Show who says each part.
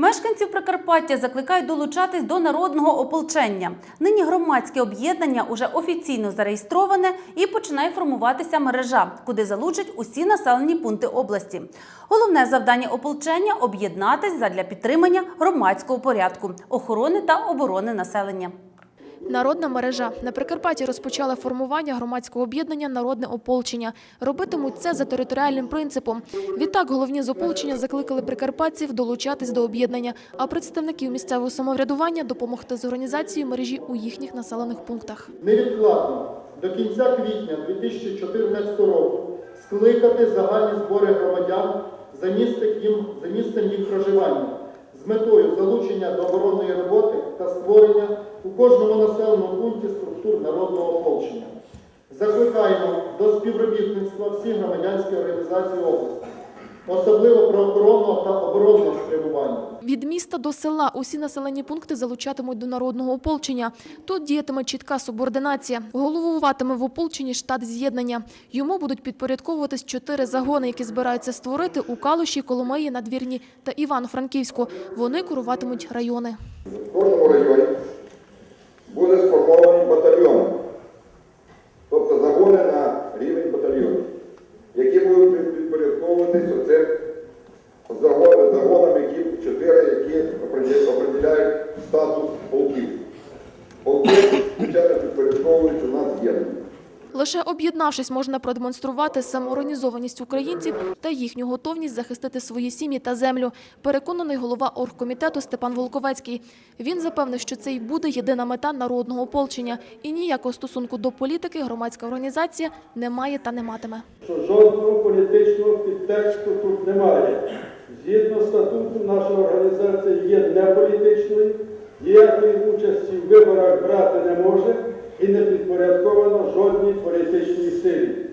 Speaker 1: Мешканців Прикарпаття закликають долучатись до народного ополчення. Нині громадське об'єднання уже офіційно зареєстроване і починає формуватися мережа, куди залучать усі населені пункти області. Головне завдання ополчення об'єднатись задля підтримання громадського порядку, охорони та оборони населення.
Speaker 2: Народна мережа на Прикарпатті розпочала формування громадського об'єднання Народне ополчення. Робитимуть це за територіальним принципом. Відтак головні з ополчення закликали прикарпатців долучатись до об'єднання, а представників місцевого самоврядування допомогти з організацією мережі у їхніх населених пунктах.
Speaker 3: невідкладно до кінця квітня 2014 року скликати загальні збори громадян за місцем їх проживання з метою залучення до оборонної роботи та створення у кожному населеному пункті структур народного ополчення. Закликаємо до співробітництва всіх громадянських організацій області, особливо правоохоронного та оборонного спрямування.
Speaker 2: Від міста до села усі населені пункти залучатимуть до народного ополчення. Тут діятиме чітка субординація. Головуватиме в ополченні штат з'єднання. Йому будуть підпорядковуватись чотири загони, які збираються створити у Калуші, Коломиї, Надвірні та Івано-Франківську. Вони куруватимуть райони.
Speaker 4: В кожному районі буде сформований батальйон, тобто загони на рівень батальйонів, які будуть підпорядковуватися підпорядковуватись оцим загон- загонам, які чотири, які определяють статус полків. Полки, звичайно, підпорядковуються у нас єдно.
Speaker 2: Лише об'єднавшись, можна продемонструвати самоорганізованість українців та їхню готовність захистити свої сім'ї та землю. Переконаний голова оргкомітету Степан Волковецький. Він запевнив, що це й буде єдина мета народного ополчення, і ніякого стосунку до політики громадська організація не має та не матиме.
Speaker 5: жодного політичного підтексту тут немає. Згідно статуту, наша організація є неполітичною, ніякої участі в виборах брати не може і не підпорядковано жодній політичній силі.